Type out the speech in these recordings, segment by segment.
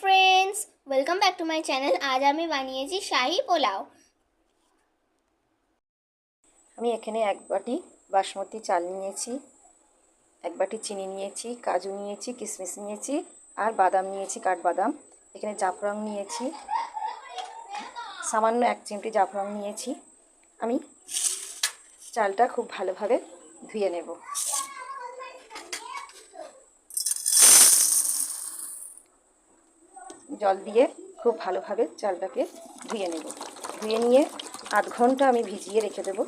Friends welcome back to my channel আজ আমি বানিয়েছি শাহি পোলাও। আমি এখানে এক বাটি বাসমতি চাল নিয়েছি, এক বাটি চিনি নিয়েছি, কাজু নিয়েছি কিশমিশ নিয়েছি, আর বাদাম নিয়েছি, কাঠবাদাম। এখানে জাফরাং নিয়েছি, সামান্য এক চিমটি জাফরাং নিয়েছি। আমি চালটা খুব ভালোভাবে ধুয়ে নেব। জল দিয়ে খুব ভালোভাবে চালটাকে ধুয়ে নেব। ধুয়ে নিয়ে আধ ঘণ্টা আমি ভিজিয়ে রেখে দেবো।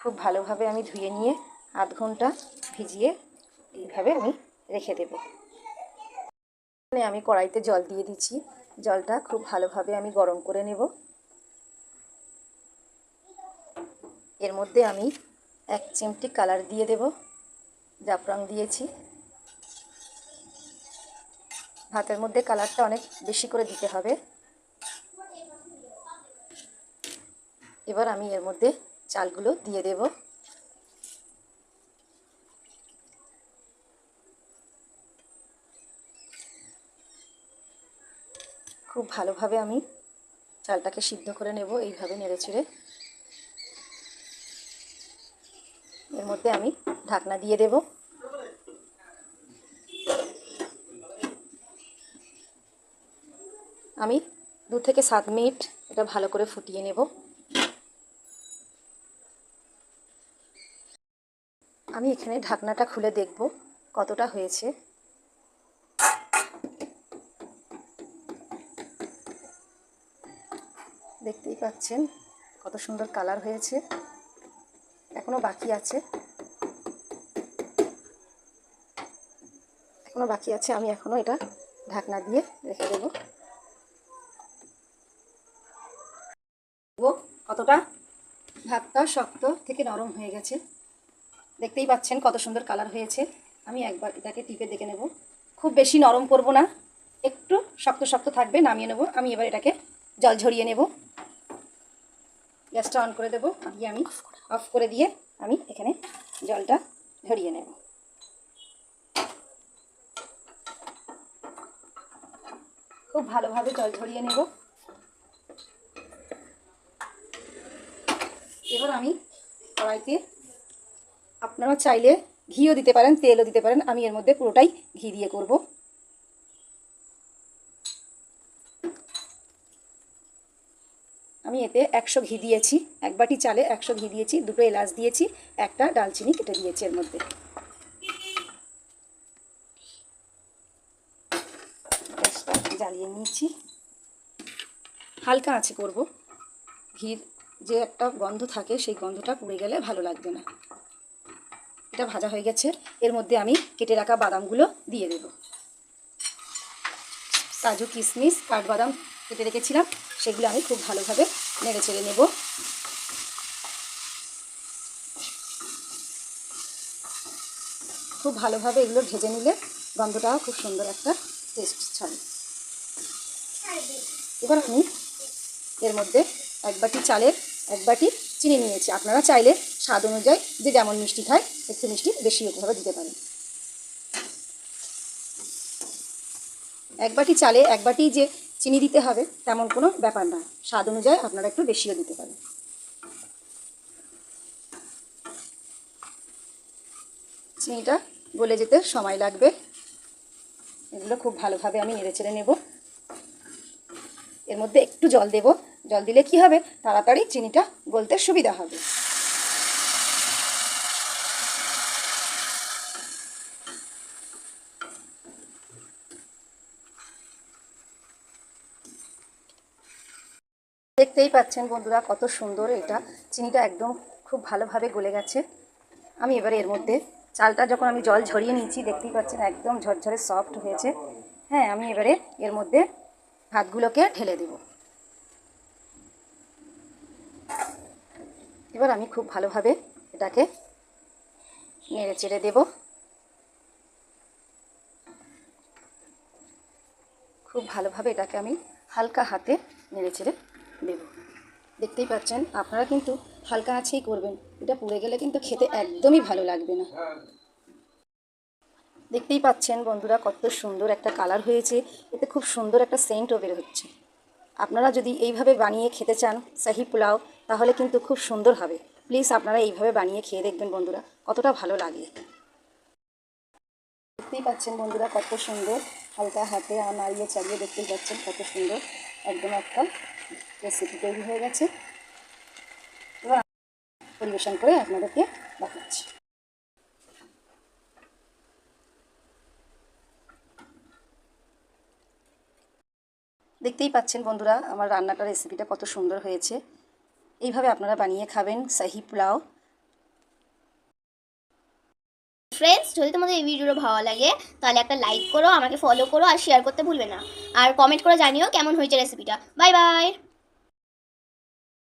খুব ভালোভাবে আমি ধুয়ে নিয়ে আধ ঘণ্টা ভিজিয়ে এইভাবে আমি রেখে দেব। আমি কড়াইতে জল দিয়ে দিচ্ছি। জলটা খুব ভালোভাবে আমি গরম করে নেব। এর মধ্যে আমি এক চিমটি কালার দিয়ে দেব। জাফরাং দিয়েছি। ভাতের মধ্যে কালারটা অনেক বেশি করে দিতে হবে। এবার আমি এর মধ্যে চালগুলো দিয়ে দেব। খুব ভালোভাবে আমি চালটাকে সিদ্ধ করে নেব এইভাবে নেড়ে ছেড়ে এর মধ্যে আমি ঢাকনা দিয়ে দেব। আমি দু থেকে সাত মিনিট এটা ভালো করে ফুটিয়ে নেব। আমি এখানে ঢাকনাটা খুলে দেখব কতটা হয়েছে। দেখতেই পাচ্ছেন কত সুন্দর কালার হয়েছে। এখনও বাকি আছে। এখনও বাকি আছে, আমি এখনও এটা ঢাকনা দিয়ে রেখে দেব কতটা ভাতটা শক্ত থেকে নরম হয়ে গেছে। দেখতেই পাচ্ছেন কত সুন্দর কালার হয়েছে। আমি একবার এটাকে টিপে দেখে নেব। খুব বেশি নরম করব না। একটু শক্ত শক্ত থাকবে, নামিয়ে নেব। আমি এবার এটাকে জল ঝরিয়ে নেব। গ্যাসটা অন করে দেবো। দিয়ে আমি অফ করে দিয়ে আমি এখানে জলটা ঝরিয়ে নেব। খুব ভালোভাবে জল ঝরিয়ে নেব। এবার আমি কড়াইতে আপনারা চাইলে ঘিও দিতে পারেন, তেলও দিতে পারেন, আমি এর মধ্যে পুরোটাই ঘি দিয়ে করব। আমি এতে একশো ঘি দিয়েছি, এক বাটি চালে একশো ঘি দিয়েছি, দুটো এলাচ দিয়েছি, একটা ডালচিনি কেটে দিয়েছি এর মধ্যে। জ্বালিয়ে নিয়েছি। হালকা আছে করব ঘির। যে একটা গন্ধ থাকে, সেই গন্ধটা পুড়ে গেলে ভালো লাগবে না। এটা ভাজা হয়ে গেছে। এর মধ্যে আমি কেটে রাখা বাদামগুলো দিয়ে দেব। কাজু, কিশমিশ, কাঠবাদাম কেটে রেখেছিলাম। সেগুলো আমি খুব ভালোভাবে নেড়ে চেড়ে নেব। খুব ভালোভাবে এগুলো ভেজে নিলে গন্ধটাও খুব সুন্দর একটা টেস্ট ছাড়ে। এবার আমি এর মধ্যে এক বাটি চালের এক বাটি চিনি নিয়েছি। আপনারা চাইলে স্বাদ অনুযায়ী যে যেমন মিষ্টি খায়, একটু মিষ্টি বেশি ভাবে দিতে পারেন। এক বাটি চালে এক বাটি যে চিনি দিতে হবে, তেমন কোনো ব্যাপার না। স্বাদ অনুযায়ী আপনারা একটু বেশিও দিতে পারেন। চিনিটা গলে যেতে সময় লাগবে। এগুলো খুব ভালোভাবে আমি নেড়ে চেড়ে নেব। এর মধ্যে একটু জল দেব। জল দিলে কি হবে? তাড়াতাড়ি চিনিটা গলতে সুবিধা হবে। দেখতেই পাচ্ছেন বন্ধুরা কত সুন্দর এটা। চিনিটা একদম খুব ভালোভাবে গলে গেছে। আমি এবারে এর মধ্যে চালটা যখন আমি জল ঝরিয়ে নিয়েছি, দেখতেই পাচ্ছেন একদম ঝরঝরে সফট হয়েছে। হ্যাঁ আমি এবারে এর মধ্যে ভাতগুলোকে ঢেলে দেব। এবার আমি খুব ভালোভাবে এটাকে নেড়ে চেড়ে দেব। খুব ভালোভাবে এটাকে আমি হালকা হাতে নেড়ে চেড়ে দেব। দেখতেই পাচ্ছেন, আপনারা কিন্তু হালকা আছেই করবেন। এটা পুড়ে গেলে কিন্তু খেতে একদমই ভালো লাগবে না। দেখতেই পাচ্ছেন বন্ধুরা, কত সুন্দর একটা কালার হয়েছে। এতে খুব সুন্দর একটা সেন্টও বের হচ্ছে। আপনারা যদি এইভাবে বানিয়ে খেতে চান শাহি পোলাও, তাহলে কিন্তু খুব সুন্দর হবে। প্লিজ আপনারা এইভাবে বানিয়ে খেয়ে দেখবেন বন্ধুরা, কতটা ভালো লাগে। দেখতেই পাচ্ছেন বন্ধুরা কত সুন্দর, হালকা হাতে আর নাড়িয়ে চালিয়ে দেখতেই পাচ্ছেন কত সুন্দর একদম একটা রেসিপি তৈরি হয়ে গেছে। এবার পরিবেশন করে আপনাদেরকে দেখাচ্ছি। দেখতেই পাচ্ছেন বন্ধুরা, আমার রান্নাটা রেসিপিটা কত সুন্দর হয়েছে। এইভাবে আপনারা বানিয়ে খাবেন সাহি পোলাও। ফ্রেন্ডস যদি তোমাদের এই ভিডিওটা ভালো লাগে, তাহলে একটা লাইক করো, আমাকে ফলো করো আর শেয়ার করতে ভুলবে না। আর কমেন্ট করে জানিও কেমন হয়েছে রেসিপিটা বাই বাই